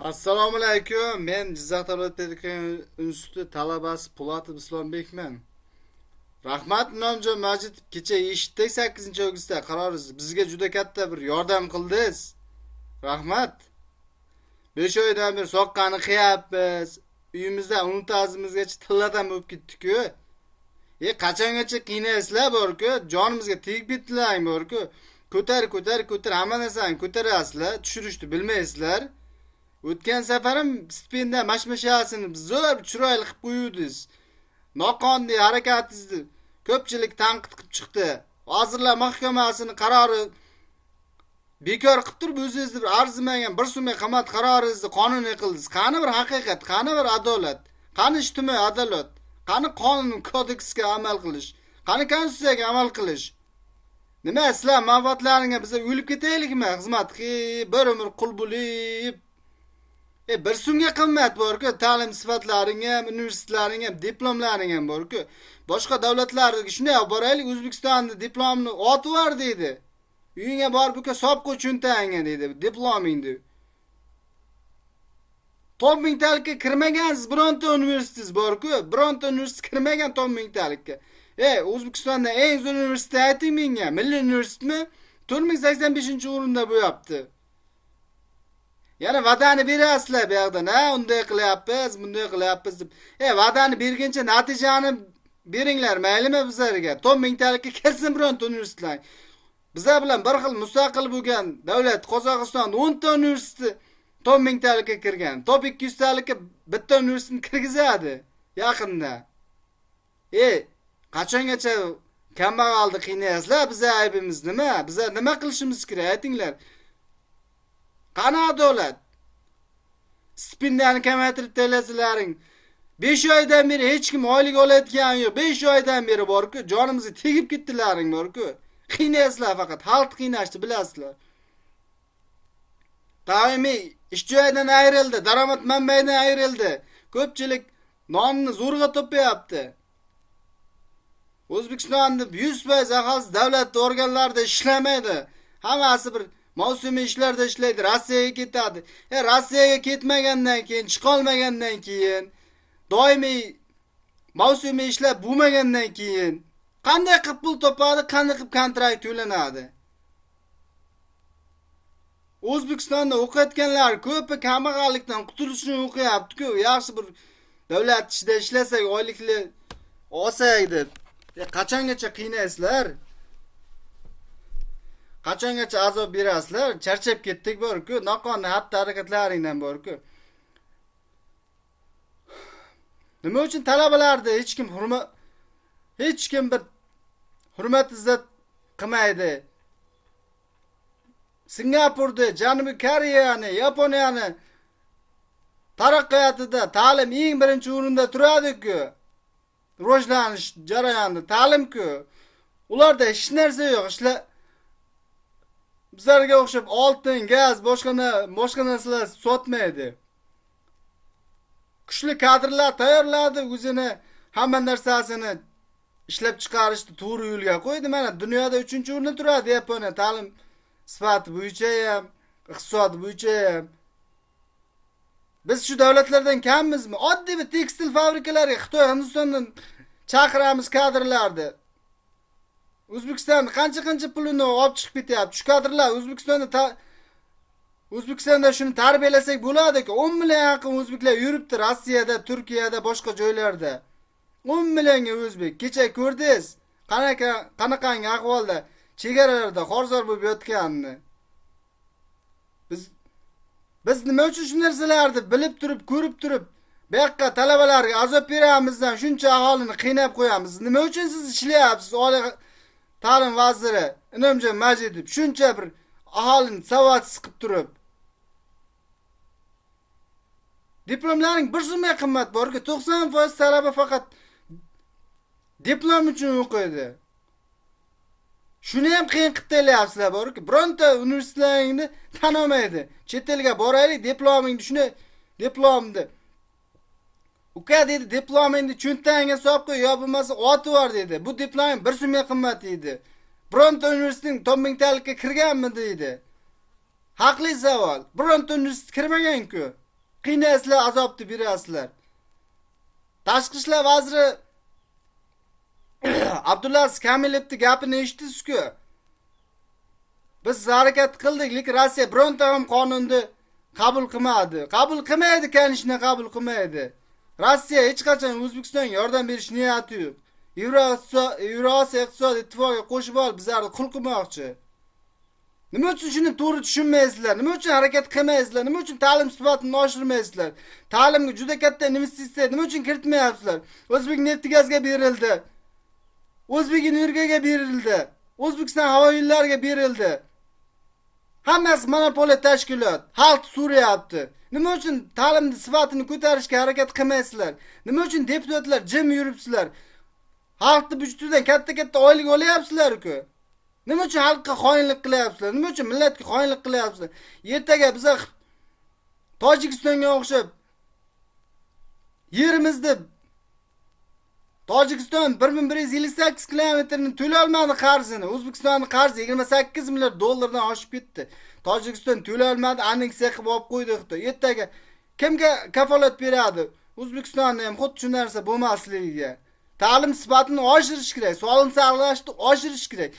assalomu alaykum. Men jizzax davlat pedagogika instituti talabasi pulatov islombekman rahmat inomjon majidov kecha eshitdik sakkizinchi avgustda. Qaroringizni bizga juda katta bir yordam qildingiz. Rahmat. Besh oydan beri soqqani qiyapmiz uyimizda unitazimizgacha tilladam bo'lib ketdiku e qachongacha qiynaysizlar borku? Jonimizga tegib ketdilaring borku? Ko'tar ko'tar ko'tar. Hamma narsani ko'tarasizlar. Tushirishni bilmaysizlar. O'tgan safarim stipendiya mashmashasini zo'r chiroyli qilib qo'yuvdingiz. Noqonuniy harakatingizni ko'pchilik tanqid qilib chiqdi. Vazirlar mahkamasini qarori bekor qilib turib o'zingizni bir arzimagan bir so'mga qimmat qaroringizni qonuniy qildingiz. Qani bir haqiqat qani bir adolat qani ijtimoiy adolat qani qonun kodeksga amal qilish qani konstitutsiyaga amal qilish. Nima sizlar manfaatlaringga biza o'lib ketaylikmi? Xizmat qilib bir umr qul bo'lib e bir so'mga qimmat borku. Ta'lim sifatlaring ham universitetlaring ham diplomlaring ham borku. Boshqa davlatlarga shunday olib boraylik o'zbekistonni diplomni otib yubor deydi. Uyingga borib uka solib qo'y cho'ntagingga deydi diplomingni to'rt mingtalikka kirmagansiz bironta universitetingiz borku. Bironta universitet kirmagan to'rt mingtalikka. Ey o'zbekistonda eng zo'r universitet ayting menga. Milliy universitetmi? To'rt ming sakson beshinchi o'rinda bo'lyapti yana va'dani berasizlar bu yoqdan ha unday qilyapmiz bunday qilyapmiz deb. E va'dani berguncha natijani beringlar maylimi bizlarga? To'rt mingtalikka kelsin bironta universitetlar. Bizlar bilan bir xil mustaqil bo'lgan davlat qozog'iston o'nta universiteti to'rt mingtalikka kirgan. Top ikki yuztalikka bitta universitetni kirgizadi yaqinda. E qachongacha kambag'alni qiynayasizlar biza aybimiz nima? Bizlar nima qilishimiz kerak aytinglar. Qani adolat? Stipendiyani kamaytirib taylasizlaring besh oydan beri hech kim oylik olayotgani yo'q. Besh oydan beri borku jonimizga tegib ketdilaring borku. Qiynaysizlar faqat xalqni qiynashni bilasizlar. Doimiy ish joyidan ayrildi daromad manbayidan ayrildi. Ko'pchilik nonni zo'rg'a topyapti. O'zbekistonni yuz foiz aholisi davlat organlarida ishlamaydi. Hammasi bir mavsumiy ishlarda ishlaydi rossiyaga ketadi. E rossiyaga ketmagandan keyin chiqolmagandan keyin doimiy mavsumiy ishlar bo'lmagandan keyin qanday qilib pul topadi qanday qilib kontrakt to'lanadi? O'zbekistonda o'qiyotganlar ko'pi kambag'allikdan qutulishni o'qiyaptiku. Yaxshi bir davlat ishida ishlasak oylikli olsak deb e qachongacha qiynaysizlar qachongacha azob berasizlar? Charchab ketdik borku. Noqonuniy xatti harakatlaringdan borku. Nima uchun talabalarni hech kim hurmat hech kim bir hurmat izzat qilmaydi? Singapurni janubiy koreyani yaponiyani taraqqiyotida ta'lim eng birinchi o'rinda turadiku. Rivojlanish jarayonida ta'limku. Ularda hech narsa yo'q. Ishlar bizlarga o'xshab oltin gaz boshqa boshqa narsalar sotmaydi. Kuchli kadrlar tayyorladi o'zini hamma narsasini ishlab chiqarishni to'g'ri yo'lga qo'ydi. Mana dunyoda uchinchi o'rinda turadi yaponiya ta'lim sifati bo'yicha ham iqtisod bo'yicha ham. Biz shu davlatlardan kammizmi? Oddiy bir tekstil fabrikalariga xitoy hindistondan chaqiramiz kadrlarni. O'zbekiston qancha qancha pulini olib chiqib ketyapti? Shu kadrlar o'zbekistonda o'zbekistonda shuni tarbiyalasak bo'ladiku o'n million yaqin o'zbeklar yuribdi rossiyada turkiyada boshqa joylarda. o'n millionga o'zbek. Kecha ko'rdingiz qanaqa qanaqangi ahvolda chegaralarda xorzor bo'lib yotganini. Biz biz nima uchun shu narsalarni bilib turib ko'rib turib bu yoqqa talabalarga azob beramizdan shuncha aholini qiynab qo'yamiz? Nima uchun siz ishlayapsiz? Oliy ta'lim vaziri inomjon majidov shuncha bir aholini savodsiz qilib turib diplomlaring bir zumga qimmat borku to'qson foiz talaba faqat diplom uchun o'qiydi. Shuni ham qiyin qilib taylayapsizlar borku bironta universitetlaringni tan olmaydi. Chet elga boraylik diplomingni shuni diplomni uka dedi diplomingni cho'ntagingga solib qo'y yo bo'lmasa otib yubor dedi. Bu diploming bir so'mga qimmat deydi. Bironta universitetning to'rt mingtalikka kirganmi deydi. Haqli savol bironta universitet kirmaganku. Qiynaysizlar azobni berasizlar. Tashqi ishlar vaziri abdulaziz kamilovni gapini eshitdingiz-ku biz harakat qildik lekin rossiya bironta ham qonunni qabul qilmadi. Qabul qilmaydi kanishni qabul qilmaydi. Rossiya hech qachon o'zbekistonga yordam berish niyati yo'q. Yevrosiyo iqtisodiy ittifoqiga qo'shib olib bizlarni qul qilmoqchi. Nima uchun shuni to'g'ri tushunmaysizlar? Nima uchun harakat qilmaysizlar? Nima uchun ta'lim sifatini oshirmaysizlar? Ta'limga juda katta investitsiya nima uchun kiritmayapsizlar? O'zbek nefti gazga berildi. O'zbek energiyaga berildi. O'zbekiston havo yo'llariga berildi. Hammasi monopoliya tashkilot. Xalq so'rayapti nima uchun ta'limni sifatini ko'tarishga harakat qilmaysizlar? Nima uchun deputatlar jim yuribsizlar? Xalqni budjetidan katta katta oylik olyapsizlar-ku nima uchun xalqqa xoinlik qilyapsizlar? Nima uchun millatga xoinlik qilyapsizlar? Ertaga biza tojikistonga o'xshab yerimizni tojikiston bir ming bir yuz ellik sakkiz kilometrni to'lolmadi qarzini o'zbekistonni qarzi yigirma sakkiz milliard dollardan oshib ketdi. Tojikiston to'lolmadi anneksiya qilib olib qo'ydi xitoy ertaga kimga kafolat beradi? O'zbekistonni ham xuddi shu narsa bo'lmasligiga. Ta'lim sifatini oshirish kerak sog'liqni saqlashni oshirish kerak.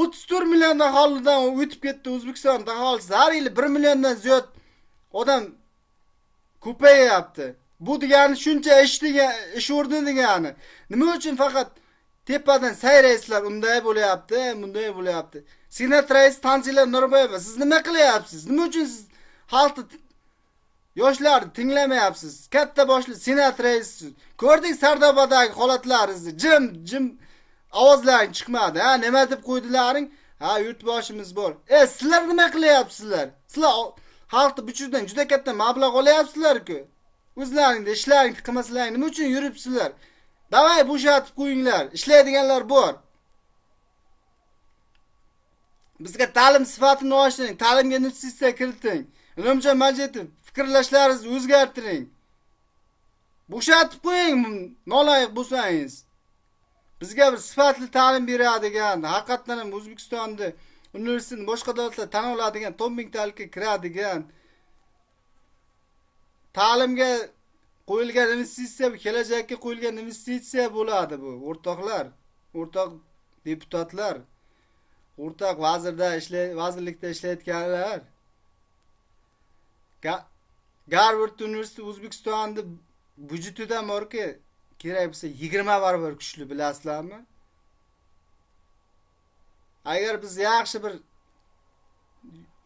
O'ttiz to'rt million aholidan o'tib ketdi o'zbekiston aholisi har yili bir milliondan ziyod odam ko'payyapti bu degani shuncha ish degan ish o'rni degani. Nima uchun faqat tepadan sayraysizlar unday bo'lyapti bunday bo'lyapti. Senat raisi tanzila norboyeva siz nima qilyapsiz? Nima uchun siz xalqni yoshlarni tinglamayapsiz? Katta boshli senat raisi. Ko'rding sardobadagi holatlaringizni jim jim ovozlaring chiqmadi ha nima deb qo'ydilaring? Ha yurtboshimiz bor. E sizlar nima qilyapsizlar? Sizlar xalqni buchundan juda katta mablag' olyapsizlar-ku. O'zlaringni ishlaringni qilmasalaring nima uchun yuribsizlar? Davay bo'shatib qo'yinglar. Ishlaydiganlar bor. Bizga ta'lim sifatini oshiring ta'limga investitsiya kiriting. Inomjon majitov fikrlashlaringizni o'zgartiring. Bo'shatib qo'ying noloyiq bo'lsangiz. Bizga bir sifatli ta'lim beradigan haqiqatdan ham o'zbekistonni universitetni boshqa davlatlar tan oladigan top mingtalikka kiradigan ta'limga qo'yilgan investitsiya kelajakka qo'yilgan investitsiya bo'ladi bu. O'rtoqlar o'rtoq deputatlar o'rtoq vazirda ishlay vazirlikda ishlayotganlar. Garvard universiteti o'zbekistonni byudjetidan borki kerak bo'lsa yigirma barobar kuchli bilasizlarmi? Agar biz yaxshi bir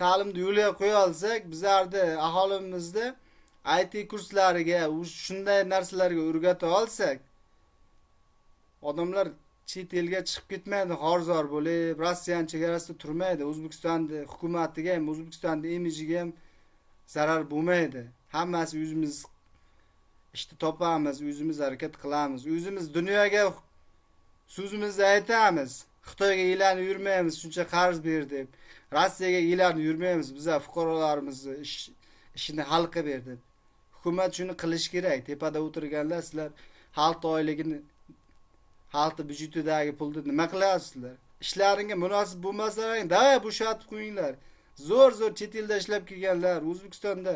ta'limni yo'lga qo'ya olsak bizlarni aholimizda it kurslariga shunday narsalarga o'rgata olsak odamlar chet elga chiqib ketmaydi xorzor bo'lib rossiyani chegarasida turmaydi o'zbekistonni hukumatiga ham o'zbekistonni imijiga ham zarar bo'lmaydi. Hammasi o'zimiz ishni topamiz o'zimiz harakat qilamiz o'zimiz dunyoga so'zimizni aytamiz xitoyga elanib yurmaymiz shuncha qarz ber deb rossiyaga elanib yurmaymiz biza fuqarolarimizni ishini hal qilib ber deb. Hukumat shuni qilishi kerak. Tepada o'tirganlar sizlar xalqni oyligini xalqni byudjetidagi pulni nima qilyapsizlar? Ishlaringga munosib bo'lmasalaring давай bo'shatib qo'yinglar. Zo'r zo'r chet elda ishlab kelganlar o'zbekistonda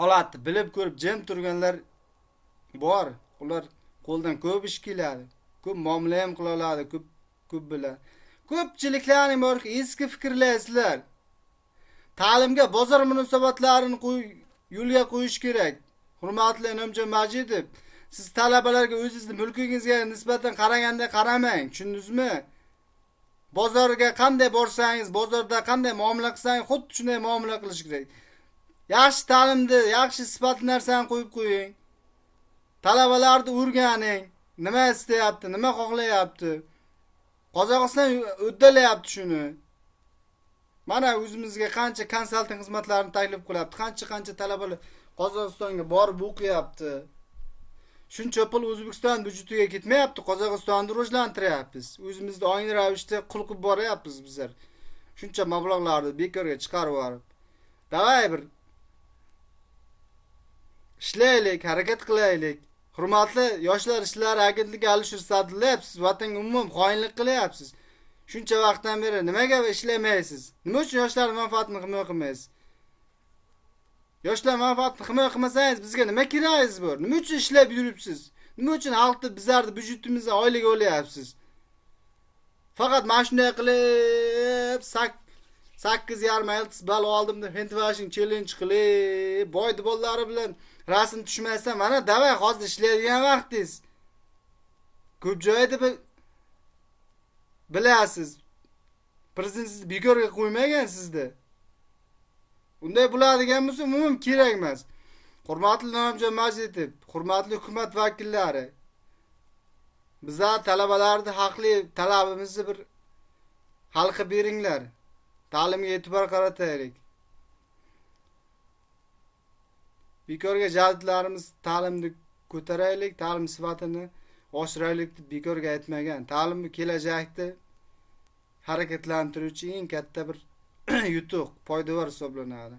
holatni bilib ko'rib jim turganlar bor. Ular qo'ldan ko'p ish keladi. Ko'p muomala ham qila oladi ko'p ko'p bilan ko'pchiliklaring bor eski fikrlaysizlar. Ta'limga bozor munosabatlarini yo'lga qo'yish kerak. Hurmatli inomjon majidov siz talabalarga o'zizni mulkingizga nisbatan qaraganda qaramang tushundingizmi? Bozorga qanday borsangiz bozorda qanday muomala qilsangiz xuddi shunday muomala qilish kerak. Yaxshi ta'limni yaxshi sifatli narsani qo'yib qo'ying. Talabalarni o'rganing. Nima istayapti nima xohlayapti? Qozog'iston uddalayapti shuni. Mana o'zimizga qancha konsalting xizmatlarini taklif qilyapti qancha qancha talabalar qozog'istonga borib o'qiyapti. Shuncha pul o'zbekiston byudjetiga ketmayapti qozog'istonni rivojlantiryapmiz. O'zimizni ongli ravishda qul qilib boryapmiz bizlar. Shuncha mablag'larni bekorga chiqarib yuborib. Davay bir ishlaylik harakat qilaylik. Hurmatli yoshlar ishlari agentligi alisher sa'dullayevsiz siz vatanga umuman xoinlik qilyapsiz shuncha vaqtdan beri nimaga ishlamaysiz? Nima uchun yoshlar manfaatini himoya qilmaysiz? Yoshlar manfaatini himoya qilmasangiz bizga nima keragingiz bor? Nima uchun ishlab yuribsiz? Nima uchun xalqni bizlarni byudjetimizdan oylik olyapsiz? Faqat mana shunday qilib sakkiz yarim yiltiz ball oldim deb handwashing challenge qilib boy dibollari bilan rasm tushmasdan mana davay hozir ishlaydigan vaqtingiz. Ko'p joyda bilasiz. Prezident sizni bekorga qo'ymagan sizni. Unday bo'ladigan bo'lsa umuman kerak emas. Hurmatli nomjon majidov hurmatli hukumat vakillari. Bizlar talabalarni haqli talabimizni bir hal qilib beringlar. Ta'limga e'tibor qarataylik. Bekorga jadidlarimiz ta'limni ko'taraylik ta'lim sifatini oshiraylik bekorga aytmagan ta'limni kelajakni harakatlantiruvchi eng katta bir yutuq poydevor hisoblanadi.